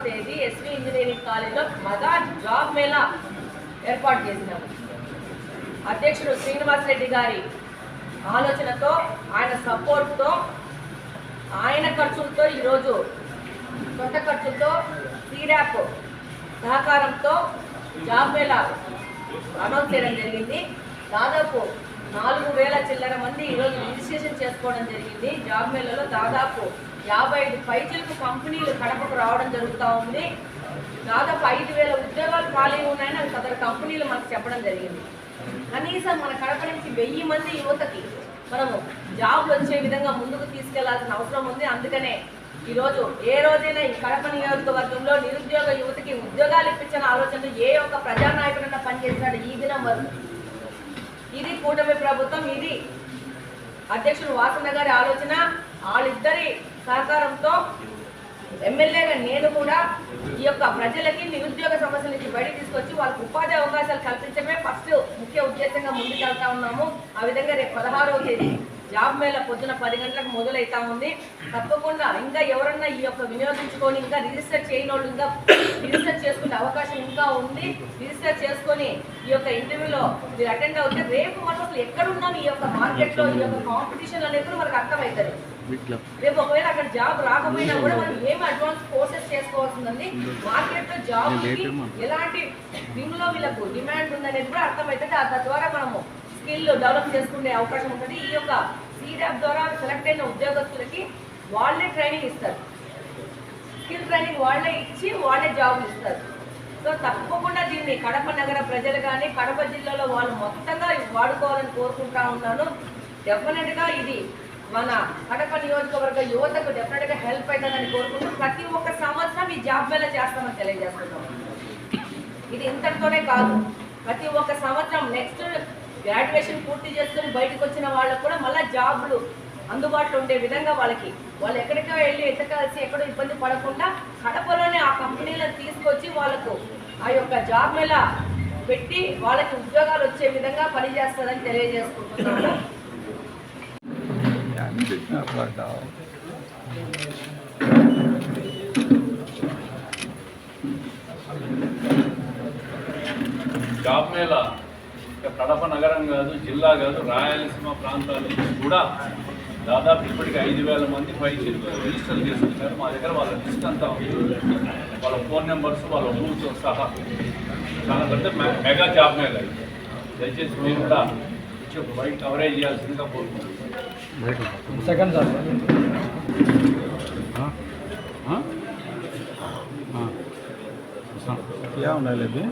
తేదీ SV engineering కాలేజీలో మగా job Mela ఏర్పాటు చేసినాము అధ్యక్షుడు శ్రీనివాసరెడ్డి గారి ఆలోచనతో ఆయన సపోర్ట్తో ఆయన ఖర్చులతో ఈరోజు సొంత ఖర్చులతో సీడాప్ సహకారంతో జాబ్ మేళా అనౌన్స్ చేయడం జరిగింది. దాదాపు నాలుగు వేల చిల్లర మంది ఈరోజు రిజిస్ట్రేషన్ చేసుకోవడం జరిగింది. జాబ్ మేళలో దాదాపు యాభై ఐదు పైచలకు కంపెనీలు కడపకు రావడం జరుగుతూ ఉంది. దాదాపు ఐదు వేల ఉద్యోగాలు ఖాళీ ఉన్నాయని అవి సదరు కంపెనీలు మనకు చెప్పడం జరిగింది. కనీసం మన కడప నుంచి వెయ్యి మంది యువతకి మనము జాబ్లు వచ్చే విధంగా ముందుకు తీసుకెళ్ళాల్సిన అవసరం ఉంది. అందుకనే ఈరోజు ఏ రోజైనా ఈ కడప నియోజకవర్గంలో నిరుద్యోగ యువతకి ఉద్యోగాలు ఇప్పించిన ఆలోచన ఏ ఒక్క ప్రజానాయకుడన్నా పనిచేసినాడు ఈ దినం వరకు. ఇది కూటమి ప్రభుత్వం ఇది అధ్యక్షుడు వాసన గారి ఆలోచన. వాళ్ళిద్దరి సహకారంతో ఎమ్మెల్యేగా నేను కూడా ఈ యొక్క ప్రజలకి నిరుద్యోగ సమస్యల నుంచి బయట తీసుకొచ్చి వాళ్ళకి ఉపాధి అవకాశాలు కల్పించడమే ఫస్ట్ ముఖ్య ఉద్దేశంగా ముందుకెళ్తా ఉన్నాము. ఆ విధంగా రేపు పదహారవ తేదీ జాబ్ మేళ పొద్దున పది గంటలకు మొదలైతా ఉంది. తప్పకుండా ఇంకా ఎవరన్నా ఈ యొక్క వినియోగించుకొని ఇంకా రిజిస్టర్ చేయని వాళ్ళు ఇంకా రిజిస్టర్ చేసుకునే అవకాశం ఇంకా ఉంది. రిజిస్టర్ చేసుకొని ఈ యొక్క ఇంటర్వ్యూలో మీరు అటెండ్ అవుతే రేపు మనం అసలు ఈ యొక్క మార్కెట్లో ఈ యొక్క కాంపిటీషన్ అనేది కూడా మనకు అర్థమవుతుంది రేపు ఒకవేళ అక్కడ జాబ్ రాకపోయినా కూడా మనం ఏం అడ్వాన్స్ కోర్సెస్ చేసుకోవాల్సిందండి? మార్కెట్లో జాబ్ ఎలాంటి దీనిలో వీళ్ళకు డిమాండ్ ఉందనేది కూడా అర్థమవుతుంది. ఆ తద్వారా మనము స్కిల్ డెవలప్ చేసుకునే అవకాశం ఉంటుంది. ఈ యొక్క సీడాప్ ద్వారా సెలెక్ట్ అయిన ఉద్యోగస్తులకి వాళ్ళే ట్రైనింగ్ ఇస్తారు. స్కిల్ ట్రైనింగ్ వాళ్ళే ఇచ్చి వాళ్ళే జాబ్ ఇస్తారు. సో తప్పకుండా దీన్ని కడప నగర ప్రజలు కానీ కడప జిల్లాలో వాళ్ళు మొత్తంగా వాడుకోవాలని కోరుకుంటా ఉన్నాను. డెఫినెట్గా ఇది మన కడప నియోజకవర్గ యువతకు డెఫినెట్గా హెల్ప్ అవుతుందని కోరుకుంటూ ప్రతి ఒక్క సంవత్సరం ఈ జాబ్ మేళ చేస్తామని తెలియజేస్తున్నాం. ఇది ఇంతటితోనే కాదు. ప్రతి ఒక్క సంవత్సరం నెక్స్ట్ గ్రాడ్యుయేషన్ పూర్తి చేసుకుని బయటకు వచ్చిన వాళ్ళకు కూడా మళ్ళీ జాబ్లు అందుబాటులో ఉండే విధంగా వాళ్ళకి వాళ్ళు ఎక్కడికో వెళ్ళి ఎత్తకాల్సి ఎక్కడో ఇబ్బంది పడకుండా కడపలోనే ఆ కంపెనీలను తీసుకొచ్చి వాళ్ళకు ఆ యొక్క జాబ్ మేళ పెట్టి వాళ్ళకి ఉద్యోగాలు వచ్చే విధంగా పనిచేస్తుందని తెలియజేసుకుంటున్నాను. జాబ్ మేళ ఇక కడప నగరం కాదు జిల్లా కాదు రాయలసీమ ప్రాంతాల నుంచి కూడా దాదాపు ఇప్పటికి ఐదు వేల మంది పైకి రిజిస్టర్ చేసుకుంటారు మా దగ్గర వాళ్ళ లిస్ట్ అంతా వాళ్ళ ఫోన్ నెంబర్స్ వాళ్ళ ఊరితో సహా చాలా పెద్ద మె- మెగా జాబ్ మేళ దయచేసి మీరు కూడా కొంచెం బయట కవరేజ్ చేయాల్సిందిగా కోరుకుంటున్నాను. సెకండ్ సార్ क्या होने लगे